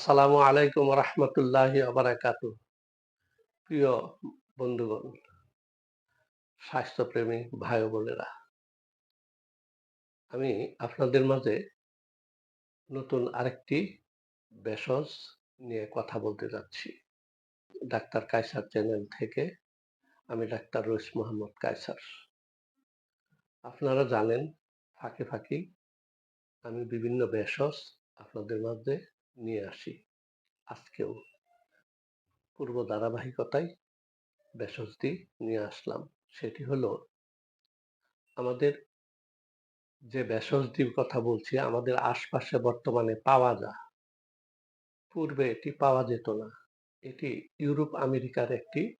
আসসালামু আলাইকুম রহমতুল্লাহ আবরাকাতু প্রিয় বন্ধুগণ, স্বাস্থ্যপ্রেমী ভাই বোনেরা, আমি আপনাদের মাঝে নতুন আরেকটি ভেষজ নিয়ে কথা বলতে যাচ্ছি। ডাক্তার কায়সার চ্যানেল থেকে আমি ডাক্তার রইস মোহাম্মদ কায়সার। আপনারা জানেন, ফাঁকে ফাঁকি আমি বিভিন্ন ভেষজ আপনাদের মাঝে নিয়ে আসি। আজকেও পূর্ব ধারাবাহিকতায় ভেষজটি নিয়ে আসলাম। সেটি হলো, আমাদের যে ভেষজটির কথা বলছি, আমাদের আশপাশে বর্তমানে পাওয়া যায়। পূর্বে এটি পাওয়া যেত না। এটি ইউরোপ আমেরিকার একটি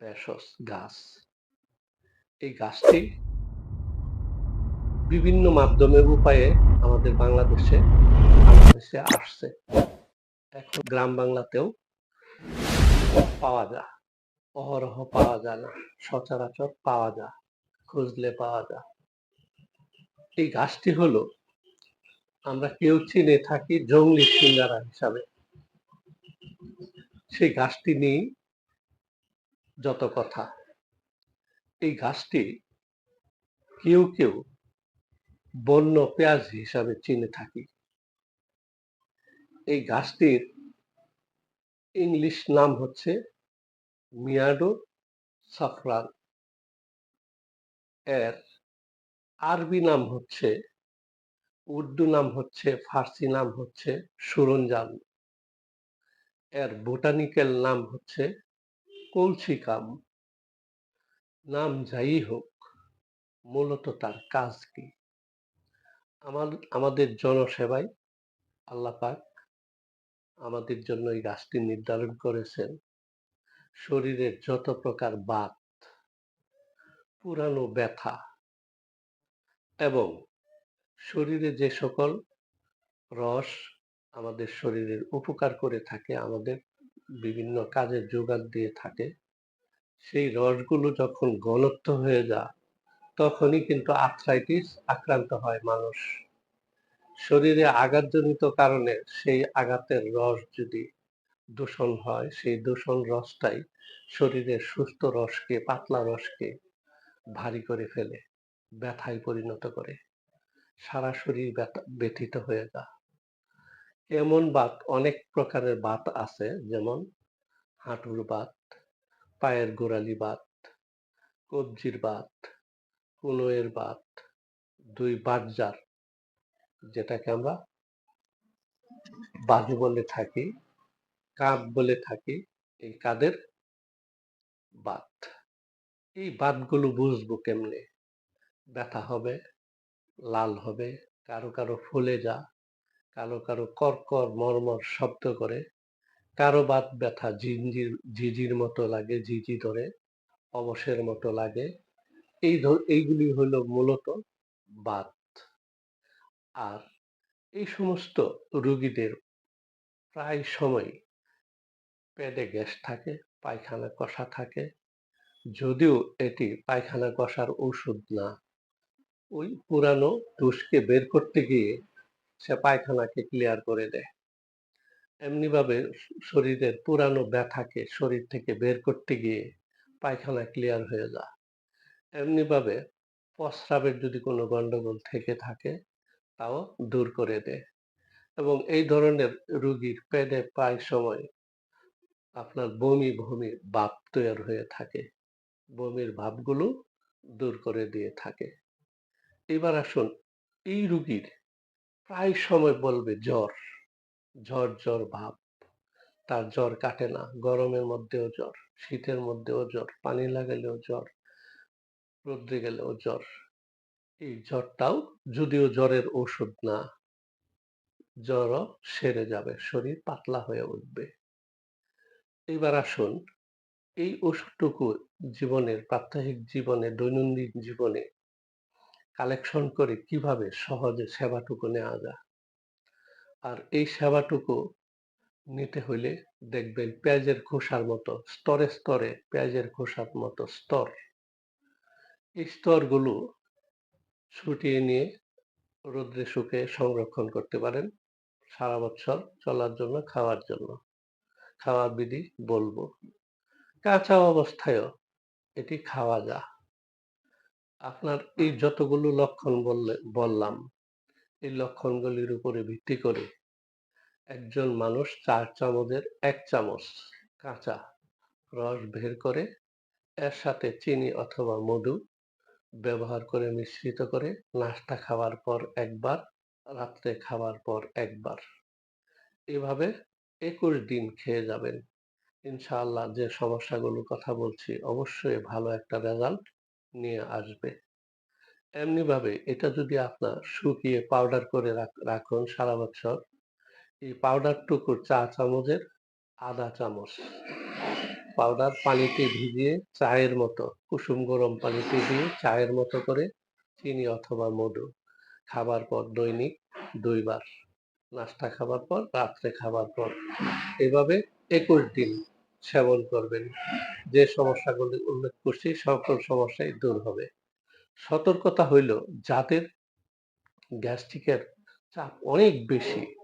ভেষজ গাছ। এই গাছটি বিভিন্ন মাধ্যমের উপায়ে আমাদের বাংলাদেশে বাংলাদেশে আসছে। এখন গ্রাম বাংলাতেও পাওয়া যায়। অহরহ পাওয়া যায় না, সচরাচর পাওয়া যায়, খুঁজলে পাওয়া যায়। এই গাছটি হলো, আমরা কেউ চিনে থাকি জঙ্গলি সিঙ্গারা হিসাবে। সেই গাছটি নিয়ে যত কথা। এই গাছটি কেউ কেউ বন্য পেঁয়াজ হিসাবে চিনে থাকি। এই গাছটির ইংলিশ নাম হচ্ছে মিয়াডো সাফরান। এর আরবি নাম হচ্ছে, উর্দু নাম হচ্ছে, ফার্সি নাম হচ্ছে সুরঞ্জান। এর বোটানিক্যাল নাম হচ্ছে কলসিকাম। নাম যাই হোক, মূলত তার কাজ কি? আমাদের জনসেবায় আল্লাপাক আমাদের জন্য এই গাছটি নির্ধারণ করেছেন। শরীরের যত প্রকার বাত, পুরানো ব্যথা এবং শরীরে যে সকল রস আমাদের শরীরের উপকার করে থাকে, আমাদের বিভিন্ন কাজের যোগান দিয়ে থাকে, সেই রসগুলো যখন ঘনত্ব হয়ে যায়, তখনই কিন্তু আর্থ্রাইটিস আক্রান্ত হয় মানুষ। শরীরে আঘাতজনিত কারণে সেই আঘাতের রস যদি দূষণ হয়, সেই দূষণ রসটাই শরীরের সুস্থ রসকে, পাতলা রসকে ভারী করে ফেলে, ব্যথায় পরিণত করে। সারা শরীর ব্যথিত হয়ে যায়। এমন বাত, অনেক প্রকারের বাত আছে, যেমন হাঁটুর বাত, পায়ের গোড়ালি বাত, কবজির বাত, কুনোয়ের বাত, দুই বাটজার যেটাকে আমরা বাজু বলে থাকি, কাঁধ বলে থাকি, এই কাঁধের বাত এই বাতগুলো বুঝব কেমনে? ব্যথা হবে, লাল হবে, কারও কারও ফুলে যা, কারও কারও কর্কর, মর্মর শব্দ করে, কারও বাত ব্যথা ঝিঞ্জির ঝিঝির মতো লাগে, ঝিঝি ধরে, অবসের মতো লাগে। এই এইগুলি হলো মূলত বাত আর এই সমস্ত রুগীদের প্রায় সময় পেটে গ্যাস থাকে, পায়খানা কষা থাকে। যদিও এটি পায়খানা কষার ওষুধ না। ওই পুরানো দুষকে বের করতে গিয়ে সে পায়খানাকে ক্লিয়ার করে দেয়। এমনিভাবে শরীরের পুরানো ব্যথাকে শরীর থেকে বের করতে গিয়ে পায়খানা ক্লিয়ার হয়ে যায়। এমনিভাবে প্রস্রাবের যদি কোনো গন্ডগোল থেকে থাকে তাও দূর করে দেয়। এবং এই ধরনের রুগীর পেটে প্রায় সময় আপনার বমি বমি ভাব তৈরি হয়ে থাকে। বমির ভাবগুলো দূর করে দিয়ে থাকে। এবার আসুন, এই রুগীর প্রায় সময় বলবে জ্বর জ্বর জ্বর ভাব। তার জ্বর কাটে না, গরমের মধ্যেও জ্বর, শীতের মধ্যেও জ্বর, পানি লাগালেও জ্বর, রোদ্রে গেলেও জ্বর। এই জ্বরটাও যদিও জ্বরের ওষুধ না, জ্বরও সেরে যাবে, শরীর পাতলা হয়ে উঠবে। এবার আসুন, এই ওষুধটুকু জীবনের, প্রাত্যহিক জীবনে, দৈনন্দিন জীবনে কালেকশন করে কীভাবে সহজে সেবাটুকু নেওয়া যায়? আর এই সেবাটুকু নিতে হইলে দেখবেন পেঁয়াজের খোসার মতো, স্তরে স্তরে পেঁয়াজের খোসার মতো স্তর। এই স্তরগুলো ছুটিয়ে নিয়ে রোদ্রে শুকে সংরক্ষণ করতে পারেন। সারা বছর চলার জন্য, খাওয়ার জন্য। খাওয়ার বিধি বলব। কাঁচা অবস্থায়ও এটি খাওয়া যা। আপনার এই যতগুলো লক্ষণ বললে, বললাম, এই লক্ষণগুলির উপরে ভিত্তি করে একজন মানুষ চার চামচের এক চামচ কাঁচা রস বের করে, এর সাথে চিনি অথবা মধু ব্যবহার করে মিশ্রিত করে নাস্তা খাওয়ার পর একবার, রাত্রে খাওয়ার পর একবার। এভাবে একুশ দিন খেয়ে যাবেন। ইনশাআল্লাহ যে সমস্যাগুলোর কথা বলছি, অবশ্যই ভালো একটা রেজাল্ট নিয়ে আসবে। এমনিভাবে এটা যদি আপনার শুকিয়ে পাউডার করে রাখ- রাখুন সারা বছর, এই পাউডার পাউডারটুকু চা চামচের আধা চামচ। পাউডার পানিতে ভিজিয়ে চায়ের মতো, কুসুম গরম পানিতে দিয়ে চায়ের মতো করে চিনি অথবা মধু। খাবার পর দৈনিক দুইবার। নাস্তা খাবার পর, রাত্রে খাবার পর। এভাবে একুশ দিন সেবন করবেন। যে সমস্যাগুলি উল্লেখ করছি, সকল সমস্যাই দূর হবে। সতর্কতা হইল, যাদের গ্যাস্ট্রিকের চাপ অনেক বেশি,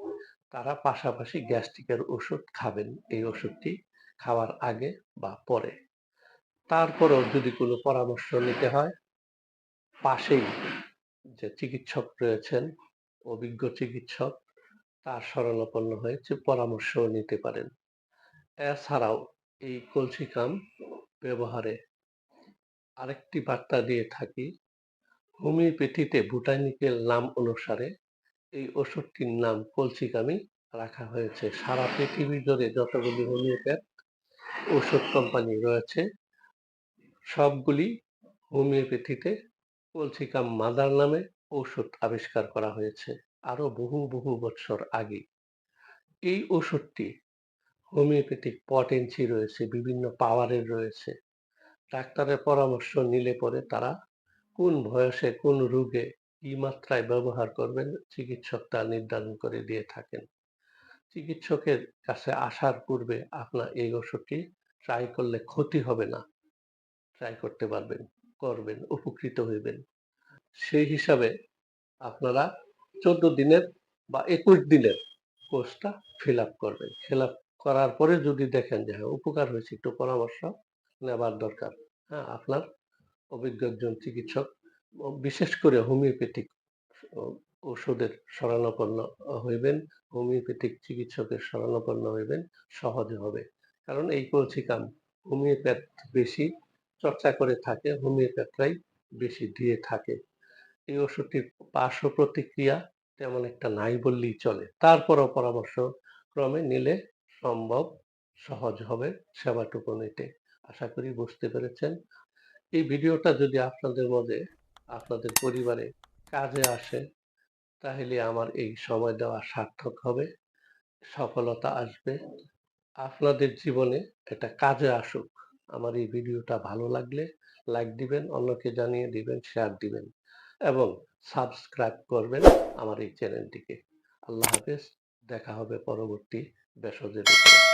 তারা পাশাপাশি গ্যাস্ট্রিকের ওষুধ খাবেন। এই ওষুধটি খাওয়ার আগে বা পরে। তারপরেও যদি কোনো পরামর্শ নিতে হয়, পাশেই যে চিকিৎসক রয়েছেন, অভিজ্ঞ চিকিৎসক, তার শরণাপন্ন হয়ে যে পরামর্শও নিতে পারেন। এছাড়াও এই কলসিকাম ব্যবহারে আরেকটি বার্তা দিয়ে থাকি, হোমিওপ্যাথিতে বুটানিক্যাল নাম অনুসারে এই ওষুধটির নাম কলসিকামি রাখা হয়েছে। সারা পৃথিবী জুড়ে যতগুলি হোমিওপ্যাথ ওষুধ কোম্পানি রয়েছে। সবগুলি হোমিওপ্যাথিতে কলসিকাম মাদার নামে ঔষধ আবিষ্কার করা হয়েছে আরও বহু বহু বছর আগে। এই ওষুধটি হোমিওপ্যাথিক পটেন্সি রয়েছে, বিভিন্ন পাওয়ারের রয়েছে। ডাক্তারের পরামর্শ নিলে পরে তারা কোন বয়সে কোন রোগে কি মাত্রায় ব্যবহার করবেন চিকিৎসক তা নির্ধারণ করে দিয়ে থাকেন। চিকিৎসকের কাছে আসার পূর্বে আপনার এই ওষুধটি ট্রাই করলে ক্ষতি হবে না। ট্রাই করতে পারবেন, করবেন, উপকৃত হইবেন। সেই হিসাবে আপনারা চোদ্দ দিনের বা একুশ দিনের কোর্সটা ফিল আপ করবেন। ফিল আপ করার পরে যদি দেখেন যে হ্যাঁ উপকার হয়েছে, একটু পরামর্শ নেবার দরকার। হ্যাঁ আপনার অভিজ্ঞ একজন চিকিৎসক, বিশেষ করে হোমিওপ্যাথিক ওষুধের শরণাপন্ন হইবেন, হোমিওপ্যাথিক চিকিৎসকের শরণাপন্ন হইবেন, সহজ হবে। কারণ এই কলসিকাম হোমিওপ্যাথ বেশি চর্চা করে থাকে, হোমিওপ্যাথরাই বেশি দিয়ে থাকে। এই ওষুধটির পার্শ্ব প্রতিক্রিয়া তেমন একটা নাই বললেই চলে। তারপরও পরামর্শ ক্রমে নিলে সম্ভব, সহজ হবে সেবাটুকু নিতে। আশা করি বুঝতে পেরেছেন। এই ভিডিওটা যদি আপনাদের মধ্যে, আপনাদের পরিবারে কাজে আসে তাহলে আমার এই সময় দেওয়া সার্থক হবে, সফলতা আসবে। আপনাদের জীবনে এটা কাজে আসুক। আমার এই ভিডিওটা ভালো লাগলে লাইক দিবেন, অন্যকে জানিয়ে দিবেন শেয়ার দিবেন এবং সাবস্ক্রাইব করবেন আমার এই চ্যানেলটিকে আল্লাহ হাফেজ, দেখা হবে পরবর্তী বেসদের উপরে